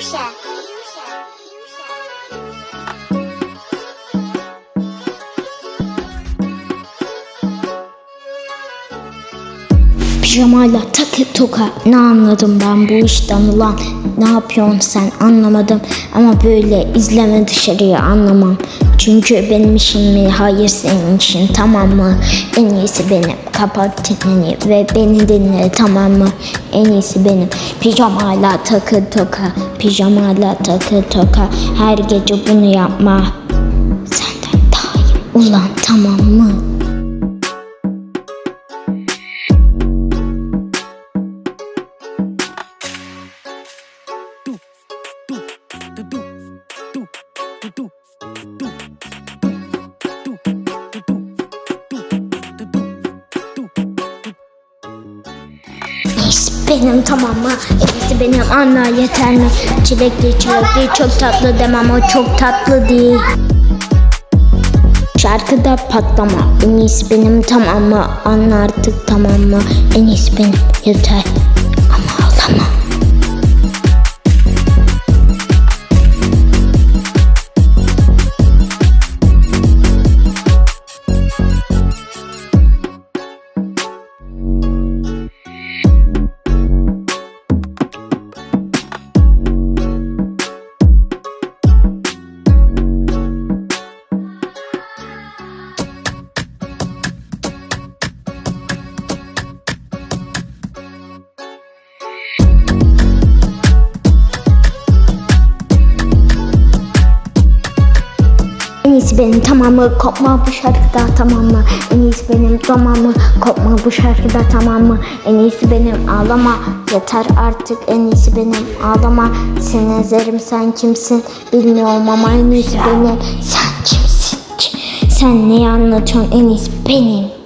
Yuşa. Pijamayla takı toka. Ne anladım ben bu işten ulan? Ne yapıyorsun sen? Anlamadım. Ama böyle izleme dışarıya anlamam. Çünkü benim işim mi? Hayır senin işin. Tamam mı? En iyisi benim. Kapat çeneni ve beni dinle. Tamam mı? En iyisi benim. Pijamayla takı toka pijamayla takı toka. Her gece bunu yapma. Senden daha iyi. Ulan tamam mı? Neyse benim tamam mı? Hepsi benim anla yeter mi? Çilekli çilekli çok tatlı demem o çok tatlı değil. Şarkıda patlama en iyisi benim tamam mı? Anla artık tamam mı? En iyisi benim yeter ama ağlama. İyisi benim tamam mı? Kopma bu şarkıda tamam mı? En iyisi benim tamam mı? Kopma bu şarkıda tamam mı? En iyisi benim ağlama Yeter artık en iyisi benim ağlama Sen ezerim sen kimsin? Bilmiyorum ama en iyisi benim Sen kimsin? Sen neyi anlatıyorsun? En iyisi benim